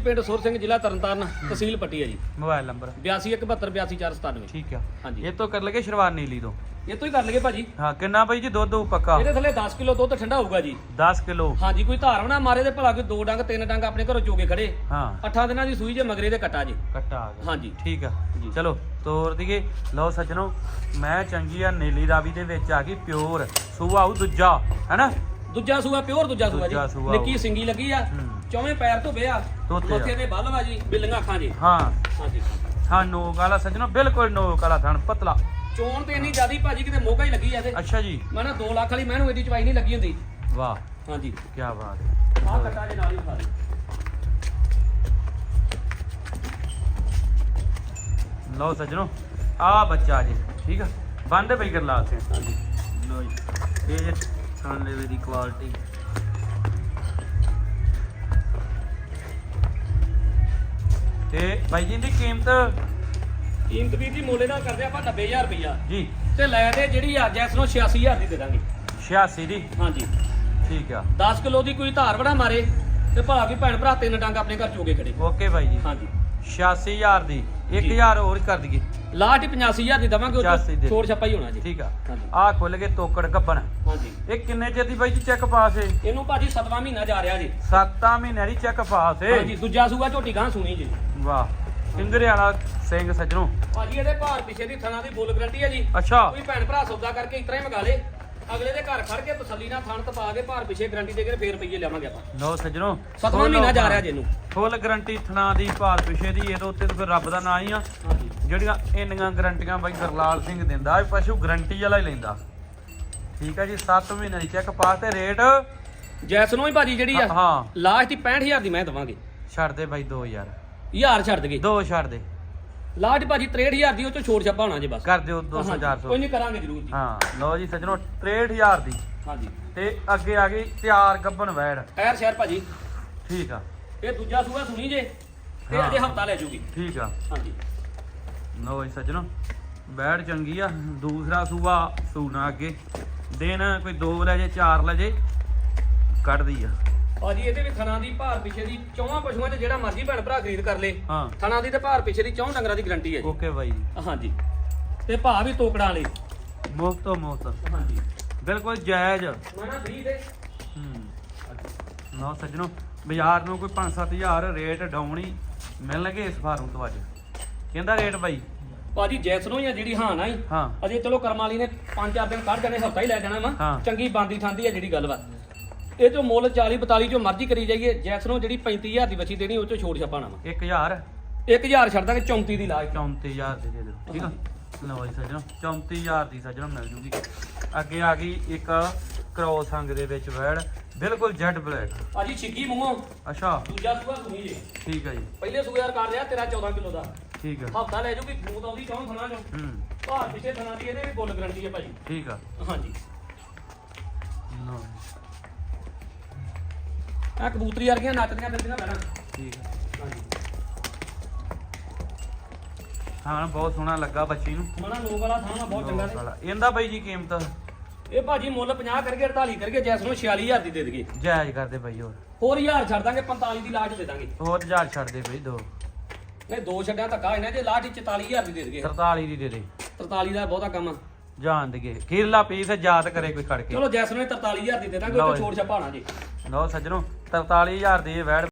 ਪਿੰਡ ਸੁਰ ਸਿੰਘ ਜ਼ਿਲ੍ਹਾ ਤਰਨਤਾਰਨ ਤਹਿਸੀਲ ਪੱਟੀ ਹੈ ਜੀ। Mobile number. 8217822497 ਠੀਕ ਆ। ਹਾਂਜੀ। ਇਹ ਤੋਂ ਕਰ ਲਗੇ ਸ਼ਰਵਾਨ ਨੀਲੀ ਤੋਂ। ਇਹ ਤੋਂ ਹੀ ਕਰ ਲਈਏ ਭਾਜੀ। ਹਾਂ ਕਿੰਨਾ ਬਾਈ ਜੀ ਦੁੱਧ ਹੋਊ ਪੱਕਾ? ਇਹਦੇ ਥੱਲੇ 10 ਕਿਲੋ ਦੁੱਧ ਠੰਡਾ ਹੋਊਗਾ ਜੀ। 10 ਕਿਲੋ। ਹਾਂਜੀ ਕੋਈ ਧਾਰ ਨਾ ਮਾਰੇ ਤੇ ਭਲਾ ਕੋਈ ਦੋ ਡੰਗ ਤਿੰਨ ਡੰਗ ਆਪਣੇ ਘਰੋਂ ਚੋਗੇ ਖੜੇ। ਹਾਂ। ਅੱਠਾਂ ਦਿਨਾਂ ਦੀ ਸੂਈ ਜੇ ਮਗਰੇ ਦੇ ਕੱਟਾ ਜੀ। ਕੱਟਾ ਆ ਗਿਆ। ਹਾਂਜੀ। ਠੀਕ ਆ। ਜੀ। ਚਲੋ ਤੋਰ ਦਈਏ ਲਓ ਸੱਜਣੋ ਮੈਂ ਚੰਗੀ ਆ ਨੀਲੀ ਰਾਵੀ ਦੇ ਵਿੱਚ ਆ ਗਈ ਪਿਓਰ। ਸੂਆ ਆਊ ਦੂਜਾ ਹੈਨਾ? ਦੂਜਾ ਸੂਆ ਪਿਓਰ ਦੂਜਾ ਸੂਆ ਜੀ। ਨਿੱਕੀ ਉਹ। ਸਿੰਗੀ ਲੱਗੀ ਆ। ਚੌਵੇਂ ਪੈਰ ਧੁੱਬੇ ਆ ਧੋਤੇ ਆ। ਮੱਥੇ ਤੇ ਬੱਲ ਵਾ ਜੀ ਬਿੱਲੀਆਂ ਅੱਖਾਂ ਜੀ ਹਾਂ। ਹਾਂਜੀ। ਹਾਂ ਨੋਕ ਵਾਲਾ ਸੱਜਣੋ ਬਿਲਕੁਲ ਨੋਕ ਵਾਲਾ ਥਣ ਪਤਲਾ। ਚੋਣ ਤੇ ਇੰਨੀ ਜ਼ਿਆਦੀ ਭਾਜੀ ਕਿਤੇ ਮੋਗਾ ਹੀ ਲੱਗੀ ਆ ਤੇ ਅੱਛਾ ਜੀ। ਮੈਂ ਨਾ 2 ਲੱਖ ਵਾਲੀ ਮੈਨੂੰ ਇਹਦੀ ਚਵਾਈ ਨਹੀਂ ਲੱਗੀ ਹੁੰਦੀ। ਵਾਹ। ਹਾਂਜੀ। ਕੀ ਬਾਤ ਹੈ। ਆਹ ਕੱਟਾ ਜੇ ਨਾਲ ਹੀ ਖਾ ਲਈ। ਲਓ ਸੱਜਣੋ ਆ ਬੱਚਾ ਜੀ ਠੀਕ ਆ? ਬੰਦ ਪਈ ਕਰ ਲਾਲ ਸਿੰਘ ਹਾਂਜੀ। ਲਓ ਜੀ ਇਹ ਜੇ ਥਣ ਲੈਵੇ ਦੀ ਕੁਆਲਿਟੀ ਤੇ ਬਾਈ ਜੀ ਦੀ ਕੀਮਤ? ਕੀਮਤ ਵੀਰ ਜੀ ਮੋਲੇ ਨਾਲ ਕਰਦੇ ਆਪਾਂ 90000 ਰੁਪਇਆ ਜੀ। ਤੇ ਲੈ ਦੇ ਜਿਹੜੀ ਆ ਜੈਸ ਨੂੰ 86000 ਦੀ ਦੇ ਦਾਂਗੇ। 86 ਦੀ? ਹਾਂਜੀ। ਠੀਕ ਆ। 10 ਕਿਲੋ ਦੀ ਕੋਈ ਧਾਰ ਵੜਾ ਮਾਰੇ ਤੇ ਭਲਾ ਵੀ ਭੈਣ ਭਰਾ ਤਿੰਨ ਡੰਗ ਆਪਣੇ ਘਰ ਚੋਗੇ ਖੜੇ। ਓਕੇ ਬਾਈ ਜੀ। ਹਾਂਜੀ। 86000 ਦੀ। 1000 ਹੋਰ ਕਰ ਦਈਏ। ਲਾਸਟ ਹੀ 85000 ਦੀ ਦਵਾਂਗੇ ਉਹ 85 ਦੇ। ਛੋੜ ਛੱਪਾ ਹੀ ਹੋਣਾ ਜੀ। ਠੀਕ ਆ। ਹਾਂਜੀ। ਆ ਖੁੱਲ ਕੇ ਤੋਕੜ ਗੱਬਣ। ਹਾਂਜੀ। ਇਹ ਕਿੰਨੇ ਚਿਰ ਦੀ ਬਾਈ ਜੀ ਚੈੱਕ ਪਾਸ ਏ? ਇਹਨੂੰ ਭਾਜੀ 7ਵਾਂ ਮਹੀਨਾ ਜਾ ਰਿਹਾ ਜੀ। 7 ਮਹੀਨਿਆਂ ਦੀ ਚੈੱਕ ਪਾਸ ਏ। ਹਾਂਜੀ ਦੂਜਾ ਸੂਆ ਝੋਟੀ ਗਾਂ ਸੁਣੀ ਜੀ। ਵਾਹ। ਸਿੰਗਰੇ ਵਾਲਾ ਸਿੰਘ ਸੱਜਣੋ। ਭਾਜੀ ਇਹਦੇ ਭਾਰ ਪਿਛੇ ਦੀ ਥਣਾ ਦੀ ਬੁੱਲ ਗਰੰਟੀ ਹੈ ਜੀ। ਅੱਛਾ। ਕੋਈ ਭੈਣ ਭਰਾ ਸੌਦਾ ਕਰਕੇ ਇਤਰਾ ਹੀ ਮੰਗਾ ਲੇ। ਅਗਲੇ ਦੇ ਘਰ ਖੜ ਕੇ ਤਸੱਲੀ ਨਾਲ ਥਣ ਤਪਾ ਕੇ ਭਾਰ ਪਿਛੇ ਗਰੰਟੀ ਦੇ ਕੇ ਫੇਰ ਰੁਪਈਏ ਲਿਆਵਾਂਗੇ ਆਪਾਂ। ਲਓ ਸੱਜਣੋ ਸਤਵਾਂ ਮਹੀਨਾ ਜਾ ਰਿਹਾ ਜੀ ਇਹਨੂੰ ਫੁੱਲ ਗਰੰਟੀ ਥਣਾ ਦੀ ਭਾਲ ਪਿਛੇ ਦੀ ਇਹਦੇ ਉੱਤੇ ਤਾਂ ਫਿਰ ਰੱਬ ਦਾ ਨਾਂ ਹੀ ਆ। ਜਿਹੜੀਆਂ ਇੰਨੀਆਂ ਗਰੰਟੀਆਂ ਬਾਈ ਗਰਲਾਲ ਸਿੰਘ ਦਿੰਦਾ ਇਹ ਪਸ਼ੂ ਗਰੰਟੀ ਵਾਲਾ ਹੀ ਲੈਂਦਾ। ਠੀਕ ਆ ਜੀ 7 ਮਹੀਨਿਆਂ ਦੀ ਚੈੱਕ ਪਾਸ ਤੇ ਰੇਟ ਜੈਸ ਨੂੰ ਹੀ ਭਾਜੀ ਜਿਹੜੀ ਆ ਹਾਂ। ਲਾਸਟ ਹੀ 65000 ਦੀ ਮੈਂ ਦਵਾਂਗੇ। ਛੱਡ ਦੇ ਬਾਈ 2000 ਯਾਰ ਛੱਡ ਦੋ ਛੱਡ ਦੇ। ਲਾਸਟ ਭਾਜੀ 63000 ਦੀ ਉਹ ਚੋਂ ਛੋੜ ਛੱਪਾ ਹੋਣਾ ਜੀ ਬਸ। ਕਰ ਦਿਓ 200 ਹਾਂਜੀ, 400 ਕੋਈ ਨਹੀਂ ਕਰਾਂਗੇ ਜਰੂਰ ਜੀ। ਹਾਂ ਲਓ ਜੀ ਸੱਜਣੋ 63000 ਦੀ। ਹਾਂਜੀ। ਤੇ ਅੱਗੇ ਆ ਗਈ ਤਿਆਰ ਗੱਬਨ ਵੈੜ। ਐਰ ਸ਼ਹਿਰ ਭਾਜੀ। ਠੀਕ ਆ। ਇਹ ਦੂਜਾ ਸੂਆ ਸੁਣੀ ਜੇ? ਤੇ ਹਾਂ। ਅਜੇ ਹਫਤਾ ਲੈ ਜੂਗੀ। ਠੀਕ ਆ। ਹਾਂਜੀ। ਲਓ ਜੀ ਸੱਜਣੋ ਵੈੜ ਚੰਗੀ ਆ। ਦੂਸਰਾ ਸੂਆ ਸੂਣਾ ਅੱਗੇ। ਦਿਨ ਕੋਈ 2 ਲੈ ਜੇ 4 ਲੈ ਜੇ। ਕੱਢਦੀ ਆ। ਭਾਜੀ ਇਹਦੇ ਵੀ ਥਣਾ ਦੀ ਭਾਰ ਪਿਛੇ ਦੀ ਚੌਵਾਂ ਪਸ਼ੂਆਂ 'ਚ ਜਿਹੜਾ ਮਰਜ਼ੀ ਭੈਣ ਭਰਾ ਖਰੀਦ ਕਰ ਲੇ। ਹਾਂ। ਥਣਾ ਦੀ ਤੇ ਭਾਰ ਪਿਛੇ ਦੀ ਚੌਂ ਡੰਗਰਾਂ ਦੀ ਗਰੰਟੀ ਹੈ ਜੀ। ਓਕੇ ਬਾਈ ਜੀ। ਹਾਂਜੀ। ਤੇ ਭਾਅ ਵੀ ਤੋਕੜਾਂ ਵਾਲੇ। ਮੁਫਤੋ ਮੁਫਤ। ਹਾਂਜੀ। ਬਿਲਕੁਲ ਜਾਇਜ਼। ਮੈਂ ਨਾ ਫ੍ਰੀ ਦੇ ਹੂੰ। ਲਓ ਸੱਜਣੋ ਬਾਜ਼ਾਰ ਨੂੰ ਕੋਈ 5-7000 ਰੇਟ ਡਾਉਣੀ ਮਿਲਣਗੇ ਇਸ ਫਾਰਮ ਤੋਂ ਅੱਜ। ਕਹਿੰਦਾ ਰੇਟ ਬਾਈ? ਭਾਜੀ ਜੈਸ ਨੂੰ ਹੀ ਆ ਜਿਹੜੀ ਹਾਂ ਨਾ ਹੀ। ਹਾਂ ਅਜੇ ਚਲੋ ਕਰਮ ਵਾਲੀ ਨੇ 5-4 ਦਿਨ ਕੱਢ ਜਾਣੇ ਹਫਤਾ ਹੀ ਲੈ ਜਾਣਾ ਵਾ। ਹਾਂ। ਚੰਗੀ ਬਾਂਦੀ ਠਾਂਦੀ ਹੈ ਜਿਹੜੀ ਗੱਲ ਵਾ। ਇਹ ਚੋਂ ਮੁੱਲ 40 42 ਚੋਂ ਮਰਜ਼ੀ ਕਰੀ ਜਾਈਏ ਜੈਸ ਨੂੰ ਜਿਹੜੀ 35000 ਦੀ ਬੱਚੀ ਦੇਣੀ ਉਹ ਚੋਂ ਛੋੜ ਛਪਾਣਾ ਵਾ। 1000 1000 ਛੱਡ ਦਾਂਗੇ 34 ਦੀ ਲਾਜ। 34000 ਦੇ ਦੇ ਦਿਓ ਠੀਕ ਆ? ਲਓ ਜੀ ਸੱਜਣੋ 34000 ਦੀ ਸੱਜਣੋ ਮਿਲ ਜੂਗੀ। ਅੱਗੇ ਆ ਗਈ ਇੱਕ ਕ੍ਰੋਸ ਅੰਗ ਦੇ ਵਿੱਚ ਵੈੜ ਬਿਲਕੁਲ ਜੈਡ ਬਲੈਕ। ਭਾਜੀ ਛਿੱਗੀ ਮੂੰਹੋਂ। ਅੱਛਾ। ਦੂਜਾ ਸੂਆ ਸੁਣੀ ਜੇ। ਠੀਕ ਆ ਜੀ। ਪਹਿਲੇ ਸੂਆ ਕਰ ਲਿਆ ਤੇਰਾ 14 ਕਿਲੋ ਦਾ। ਠੀਕ ਆ। ਹਫਤਾ ਲੈ ਜੂਗੀ ਦੂਤ ਆਉਂਦੀ ਚੌਂ ਥਣਾ ਚੋਂ। ਹੂੰ। ਭਾਰ ਪਿਛੇ ਥਣਾ ਦੀ ਇਹਦੇ ਵੀ ਬੁੱਲ ਗਰੰਟੀ ਹੈ ਭਾਜੀ। ਠੀਕ ਆ। ਹਾਂਜੀ। ਲਓ ਆ ਕਬੂਤਰੀ ਵਰਗੀਆਂ ਨੱਚਦੀਆਂ ਫਿਰਦੀਆਂ ਬੈਣਾ ਠੀਕ ਆ। ਹਾਂਜੀ ਹਾਂ ਬਹੁਤ ਸੋਹਣਾ ਲੱਗਾ ਬੱਚੀ ਨੂੰ। ਮਨਾ ਲੋਕ ਵਾਲਾ ਥਾਂ ਵਾ ਬਹੁਤ ਚੰਗਾ ਵਾਲਾ। ਇਹਦਾ ਬਾਈ ਜੀ ਕੀਮਤ? ਇਹ ਭਾਜੀ ਮੁੱਲ 50 ਕਰਕੇ 48 ਕਰਕੇ ਜੈਸ ਨੂੰ 46000 ਦੀ ਦੇ ਦੇਗੇ ਜਾਇਜ਼ ਕਰਦੇ ਬਾਈ ਹੋਰ। ਹੋਰ ਹਜ਼ਾਰ ਛੱਡ ਦਾਂਗੇ 45 ਦੀ ਲਾਟ ਦੇ ਦਾਂਗੇ। ਹੋਰ ਹਜ਼ਾਰ ਛੱਡ ਦੇ ਬਾਈ ਦੋ। ਨਹੀਂ ਦੋ ਛੱਡਿਆਂ ਧੱਕਾ ਇਹਨਾਂ ਜੇ ਲਾਟ 44000 ਦੀ ਦੇ ਦੇਗੇ 43 ਦੀ ਦੇ ਦੇ। 43 ਦਾ ਬਹੁਤਾ ਕੰਮ ਆ। ਜਾਣ ਦੇਗੇ ਖੀਰਲਾ ਪੀਸ ਯਾਦ ਕਰੇ ਕੋਈ ਖੜ ਕੇ। ਚਲੋ ਜੈਸ ਨੂੰ 43000 ਦੀ ਦੇ ਦਾਂਗੇ ਉਹ ਲਓ ਤੋਂ ਜੀ। ਛੋੜ ਛਪਾਣਾ ਜੀ ਲਓ ਸੱਜਣੋ। 43000 ਦੀ ਇਹ ਵੈੜ